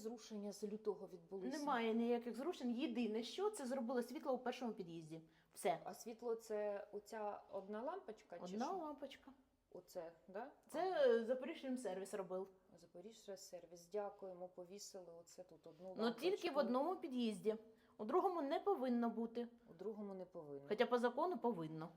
зрушення з лютого відбулися? Немає ніяких зрушень. Єдине, що це зробило світло у першому під'їзді. Все. А світло це оця одна лампочка? чи Одна що? лампочка. Оце, да? Це Запоріжжям сервіс робив. Запоріжжя сервіс. Дякуємо, повісили оце тут одну лампочку. Ну тільки в одному під'їзді. У другому не повинно бути. У другому не повинно. Хоча по закону повинно.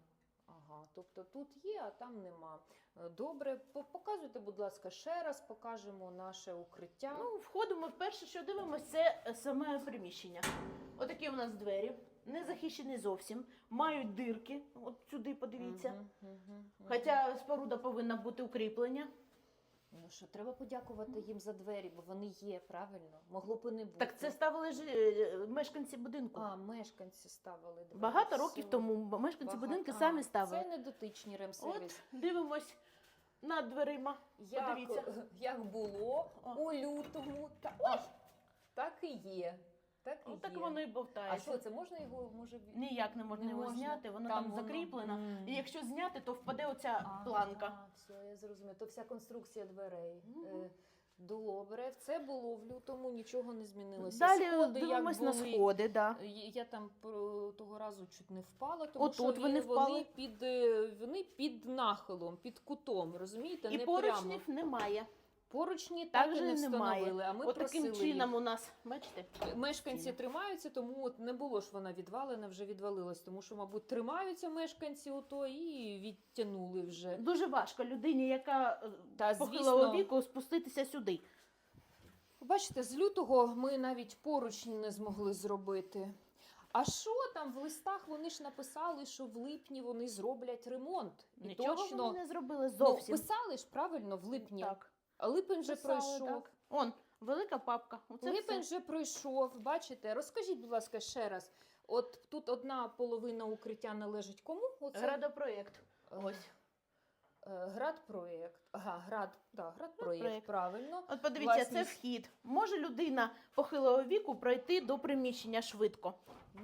Тобто тут є, а там нема. Е, Добре, показуйте, будь ласка, ще раз покажемо наше укриття. Ну, входимо вперше, що дивимося, це саме приміщення. Отакі у нас двері, не захищені зовсім, мають дирки. От сюди подивіться. Хоча споруда повинна бути укріплення. Ну що, треба подякувати їм за двері, бо вони є, правильно? Могло б і не бути. Так це ставили ж е, мешканці будинку. А, мешканці ставили двері. Багато років Все. тому мешканці Багато. будинки А, самі ставили. Це не дотичні ремсервіс. От дивимось над дверима. Як, Подивіться. як було у лютому, та ой, так і є. Так і От так є. воно і А болтається. що це можна його може Ніяк не можна Не його можна. зняти, воно Там там, воно- закріплено. Мгм. І якщо зняти, то впаде оця Ага, планка. Все, я зрозуміла. То вся конструкція дверей. Мгм. Е, Добре, це було в лютому, нічого не змінилося. Далі Сходи, як дивимось на були. сходи, да. Я я там про- того разу чуть не впала, тому Отут що ви вони, впали. вони під е, вони під нахилом, під кутом, розумієте? І не поручнів прямо. немає. Поручні так і не встановили. А ми От просили таким чином їх. у нас, бачите? Мешканці стіни. тримаються, тому от не було ж вона відвалена, вже відвалилась, тому що, мабуть, тримаються мешканці ото і відтягнули вже. Дуже важко людині, яка е, Та, похилого звісно. віку, спуститися сюди. Бачите, з лютого ми навіть поручні не змогли зробити. А що там в листах вони ж написали, що в липні вони зроблять ремонт. І Нічого точно вони не зробили ну, писали ж правильно в липні. так. А липень вже Писали, пройшов. так. Он, велика папка. Оце липень все. вже пройшов. Бачите, розкажіть, будь ласка, ще раз. От тут одна половина укриття належить кому? Оце Градопроєкт. Е, Ось. Е, Градпроєкт. Ага, град, да, градпроєкт, правильно. От подивіться, це вхід. Може людина похилого віку пройти до приміщення швидко.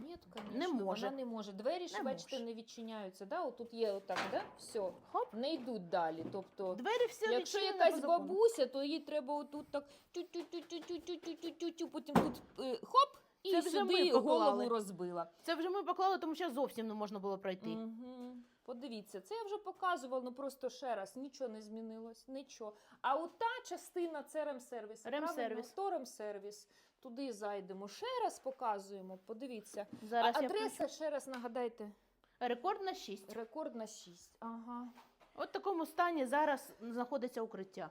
Ні, Не може. Вона не може. Двері ж, бачите, може. не відчиняються. Да? Отут є отак, да? все, Хоп. не йдуть далі. Тобто, Двері всі якщо якась бабуся, то їй треба отут так тю-тю-тю-тю-тю-тю-тю-тю, потім тут е, хоп, і Це вже сюди ми поклали. голову розбила. Це вже ми поклали, тому що зовсім не можна було пройти. Угу. Подивіться, це я вже показувала, ну просто ще раз, нічого не змінилось, нічого. А от та частина це ремсервіс. Ремсервіс. То ремсервіс. Туди зайдемо. Ще раз показуємо. Подивіться. Зараз а я адреса, включу. ще раз нагадайте. Рекорд на 6. Рекорд на 6. Ага. От в такому стані зараз знаходиться укриття.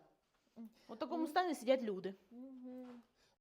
У такому стані сидять люди. Мгм.